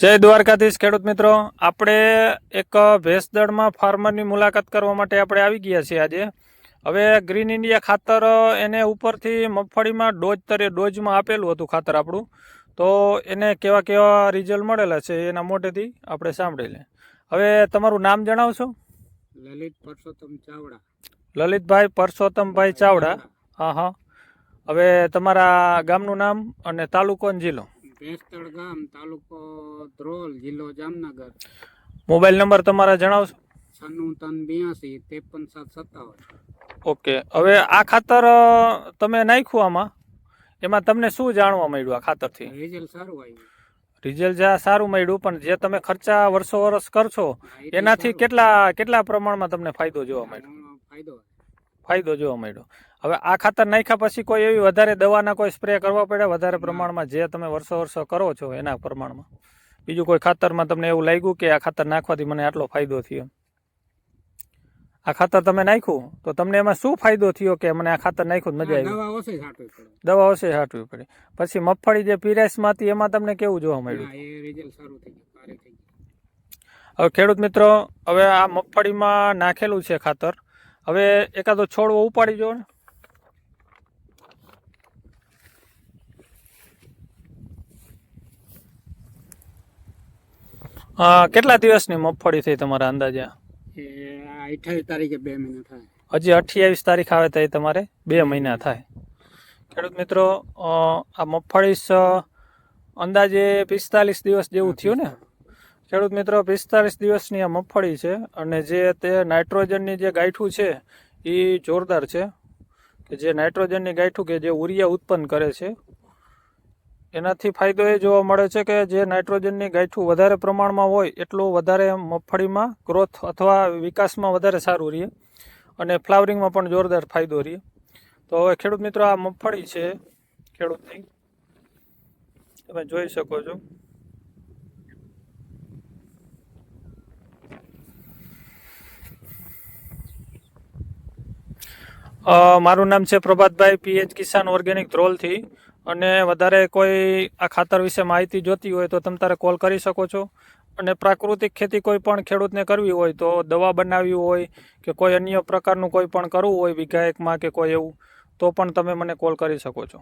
જય દ્વારકાધીશ ખેડૂત મિત્રો. આપણે એક ભેંસદળમાં ફાર્મરની મુલાકાત કરવા માટે આપણે આવી ગયા છીએ આજે. હવે ગ્રીન ઇન્ડિયા ખાતર એને ઉપરથી મગફળીમાં ડોઝ તરે ડોઝમાં આપેલું હતું ખાતર આપણું. તો એને કેવા કેવા રિઝલ્ટ મળેલા છે એના મોટેથી આપણે સાંભળી લે હવે તમારું નામ જણાવશો? લલિત પરસોત્તમ ચાવડા. લલિતભાઈ પરસોત્તમભાઈ ચાવડા. હા હા. હવે તમારા ગામનું નામ અને તાલુકો અને જિલ્લો. ભેંસતળ ગામ તાલુકો ધ્રોલ જિલ્લો જામનગર. મોબાઈલ નંબર તમારા જણાવશો? છન્નું ત્રણ બ્યાસી ત્રેપન સાત સત્તાવન. ઓકે હવે આ ખાતર તમે નાખ્યું આમાં? એમાં તમને શું જાણવા મળ્યું આ ખાતરથી? રિઝલ્ટ સારું આવ્યું. રિઝલ્ટ જ્યાં સારું મળ્યું પણ જે તમે ખર્ચા વર્ષો વર્ષ કરશો એનાથી કેટલા કેટલા પ્રમાણમાં તમને ફાયદો જોવા મળ્યો? ફાયદો ફાયદો જોવા મળ્યો. હવે આ ખાતર નાખ્યા પછી કોઈ એવી વધારે દવાના કોઈ સ્પ્રે કરવા પડે વધારે પ્રમાણમાં જે તમે વર્ષો વર્ષો કરો છો એના પ્રમાણમાં. બીજું કોઈ ખાતરમાં તમને એવું લાગ્યું કે આ ખાતર નાખવાથી મને આટલો ફાયદો થયો? આ ખાતર તમે નાખ્યું તો તમને એમાં શું ફાયદો થયો કે મને આ ખાતર નાખ્યું મજા આવી? દવા ઓછી છાંટવી પડે. હશે હાટવી પડે. પછી મગફળી જે પીરાઈસમાં હતી એમાં તમને કેવું જોવા મળ્યું? હવે ખેડૂત મિત્રો હવે આ મગફળીમાં નાખેલું છે ખાતર. હવે એકાદો છોડવો ઉપાડી જો ને. કેટલા દિવસની મગફળી થઈ તમારા અંદાજે? અઠાવીસ તારીખે બે મહિના થાય. હજી અઠ્યાવીસ તારીખ આવે તો તમારે બે મહિના થાય. ખેડૂત મિત્રો આ મગફળી અંદાજે પિસ્તાલીસ દિવસ જેવું થયું ને? ખેડૂત મિત્રો, પિસ્તાલીસ દિવસની આ મગફળી છે અને જે તે નાઇટ્રોજનની જે ગાંઠું છે, એ જોરદાર છે. કે જે નાઇટ્રોજનની ગાંઠું કે જે ઉરિયા ઉત્પન્ન કરે છે, એનાથી ફાયદો એ જોવા મળે છે કે જે નાઇટ્રોજનની ગાંઠું વધારે પ્રમાણમાં હોય, એટલું વધારે મગફળીમાં ગ્રોથ અથવા વિકાસમાં વધારે સારું રહે અને ફ્લાવરિંગમાં પણ જોરદાર ફાયદો રહે. તો હવે ખેડૂત મિત્રો, આ મગફળી છે, ખેડૂતની. તમે જોઈ શકો છો. મારું નામ છે પ્રભાતભાઈ પીએચ કિસાન ઓર્ગેનિક ધ્રોલથી. અને વધારે કોઈ આ ખાતર વિશે માહિતી જોતી હોય તો તમે તારે કોલ કરી શકો છો. અને પ્રાકૃતિક ખેતી કોઈ પણ ખેડૂતને કરવી હોય તો દવા બનાવવી હોય કે કોઈ અન્ય પ્રકારનું કોઈ પણ કરવું હોય વિઘા કે કોઈ એવું, તો પણ તમે મને કોલ કરી શકો છો.